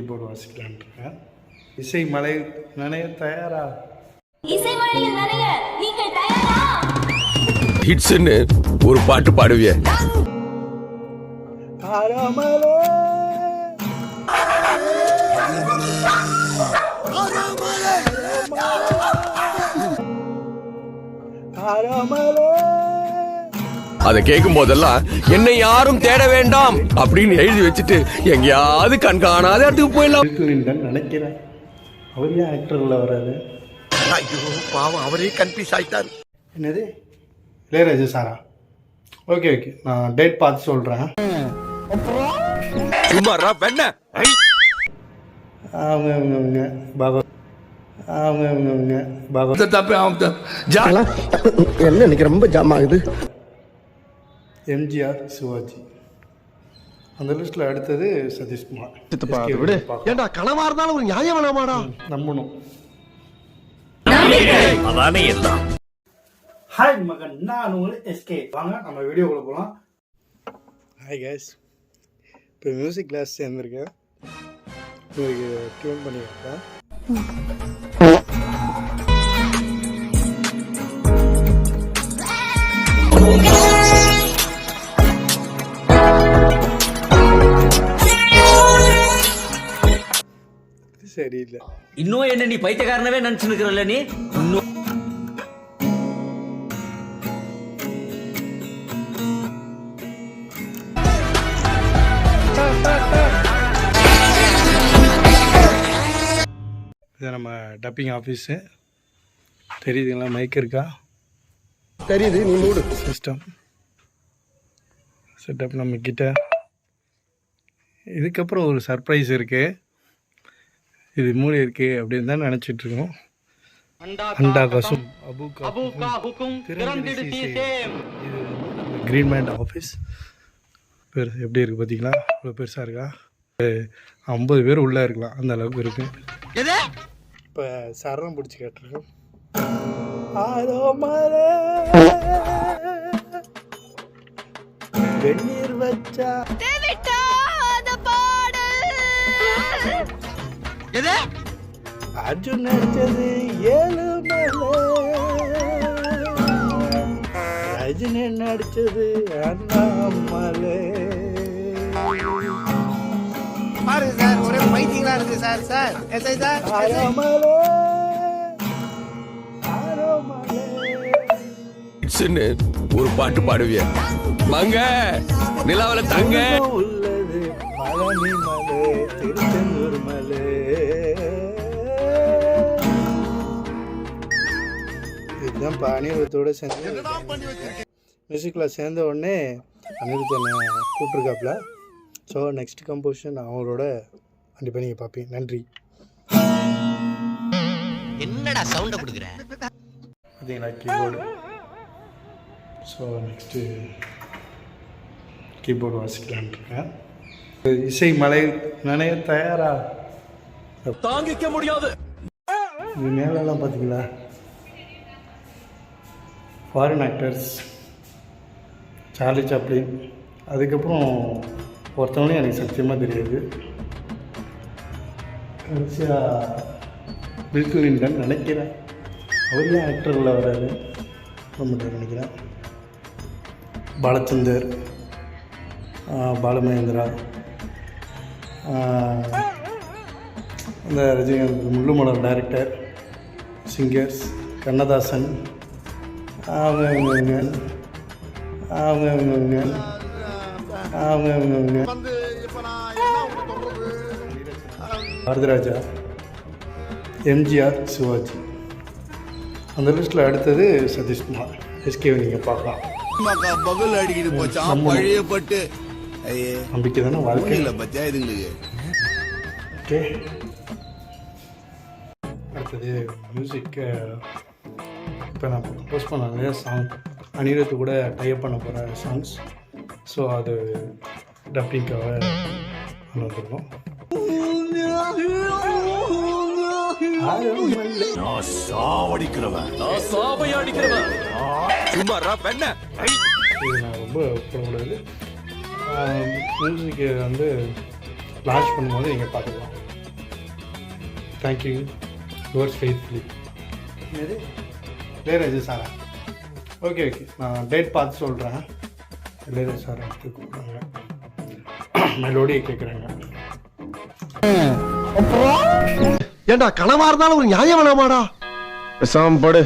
Keyboard வாசிக்கலான்னு இருக்கேன் இசை மலை நனைய தயாரா? இசை மழையில் நனைய நீங்கள் தயாரா? ஹிட்ஸ்ன்னு ஒரு பாட்டு பாடுவிய. ஆராமலே அதை கேட்கும் போதெல்லாம் என்னை யாரும் தேட வேண்டாம் அப்படின்னு எழுதி வச்சுட்டு எங்கேயாவது கண் காணாத இடத்துக்கு போயிடலாம். நினைக்கிறேன். அவர் ஏன் ஆக்டரில் வராது ஐயோ பாவம் அவரே கன்ஃபியூஸ் ஆயிட்டாரு. என்னது? இளையராஜா சாரா? Okay okay. நான் டேட் பார்த்து சொல்கிறேன் சும்மாரா வெண்ண. அவங்க அவங்க அவங்க பாபா. அவங்க அவங்க அவங்க பாபா. தப்பு அவன் என்ன இன்னைக்கு ரொம்ப ஜாம் ஆகுது? எம்ஜிஆர் சிவாஜி. அந்த லிஸ்ட்டில் அடுத்தது சதீஷ்குமார் விடு. பார்க்கலாம். ஏண்டா கனவா இருந்தாலும் ஒரு நியாயம் வேணாமாடா நம்பணும். ஹாய் மகன். நான் உங்கள் எஸ்கே வாங்க நம்ம வீடியோக்குள்ள போகலாம் ஹாய் கேஸ் இப்போ மியூசிக் கிளாஸ் சேர்ந்துருக்கேன். உங்களுக்கு டியூன் பண்ணி சரியில்லை. இன்னும் என்ன நீ பைத்தியக்காரனவே நினைச்சு நிக்கிறல்ல நீ? இன்னும். இது நம்ம டப்பிங் ஆஃபீஸு தெரியுதுங்களா? மைக் இருக்கா? தெரியுது நீ மூடு. சிஸ்டம் செட்டப் நம்ம கிட்ட. இதுக்கப்புறம் ஒரு சர்ப்ரைஸ் இருக்கு. இது மூடி இருக்கு அப்படின்னு தான் நினைச்சிட்டு இருக்கோம் அண்டா கசும் கிரீன் மேண்ட் ஆஃபீஸ் பேர் எப்படி இருக்கு பார்த்தீங்களா இவ்வளோ பெருசாக இருக்கா? ஐம்பது பேர் உள்ளே இருக்கலாம். அந்த அளவுக்கு இருக்கு. இப்போ சரணம் பிடிச்சி கேட்டிருக்கோம். வெந்நீர் வச்சா அர்ஜுன் நடிச்சது ரஜினி நடிச்சது அண்ணாமலை. பாருங்க சார் ஒரே பைத்தியங்களா இருக்கு சார் சார். எஸ்ஐ சார் ஹிட்ஸ்ன்னு ஒரு பாட்டு பாடுவிய. மங்க நிலாவில தங்க. உள்ளது பழனி மலை திருச்செந்தூர் மலை. இதுதான் அனிருத்தோட சேர்ந்து மியூசிக்கில் சேர்ந்த உடனே அனிருத்தனை கூப்பிட்ருக்காப்புல ஸோ நெக்ஸ்ட் கம்போசிஷன் அவங்களோட கண்டிப்பாக நீங்கள் பார்ப்பீங்க நன்றி. என்னடா சவுண்ட கொடுக்குற? பார்த்தீங்களா கீபோர்டு ஸோ நெக்ஸ்ட்டு கீபோர்டு வாசிக்கலான்னு இருக்கேன். இசை மலை நனைய தயாரா? தாங்கிக்க முடியாது. இது மேலெல்லாம் பார்த்தீங்களா? ஃபாரின் ஆக்டர்ஸ் சார்லி சாப்ளின் அதுக்கப்புறம் ஒருத்தவங்களையும் எனக்கு சத்தியமாக தெரியாது. கடைசியாக பில் கிளின்டன் நினைக்கிறேன். அவர் ஏன் ஆக்டரில் வராது ரொம்ப நினைக்கிறேன். பாலச்சந்தர் பாலுமகேந்திரா. அந்த ரஜினிகாந்த் முள்ளுமலர் டைரக்டர் சிங்கர்ஸ் கண்ணதாசன் அவங்க அவங்கவுங்க அவங்க அவங்கவுங்க அவங்க அவங்கவுங்க பாரதிராஜா எம்ஜிஆர் சிவாஜி. அந்த லிஸ்ட்டில் அடுத்தது சதீஷ்குமார். எஸ்கே நீங்கள் பார்க்கலாம். பகல் அடிக்கிட்டு நம்ம- பழைய பட்டு நம்பிக்கை தானே வாழ்க்கை? இல்ல இதுங்களுக்கு. ஓகே. அடுத்தது மியூசிக் இப்போ நான் போஸ்ட் பண்ண நிறைய சாங் அனிருத்து கூட டைப் பண்ண போகிற சாங்ஸ் ஸோ அது டப்பிங்காக கொண்டு வந்துருக்கோம். சும்மாரா வெண்ண இது நான் ரொம்ப மியூசிக்கு வந்து லான்ச் பண்ணும்போது நீங்கள் பார்த்துக்கலாம். தேங்க்யூ யுவர்ஸ் ஃபெய்த்ஃபுல்லி என்னது? இளையராஜா சாரா ஓகே ஓகே நான் டேட் பார்த்து சொல்கிறேன் இளையராஜா சார் எடுத்து கொடுக்குறாங்க மெலோடியை கேட்குறாங்க ஏண்டா கனவா இருந்தாலும் ஒரு நியாயம் வேணாமாடா? பேசாம படு.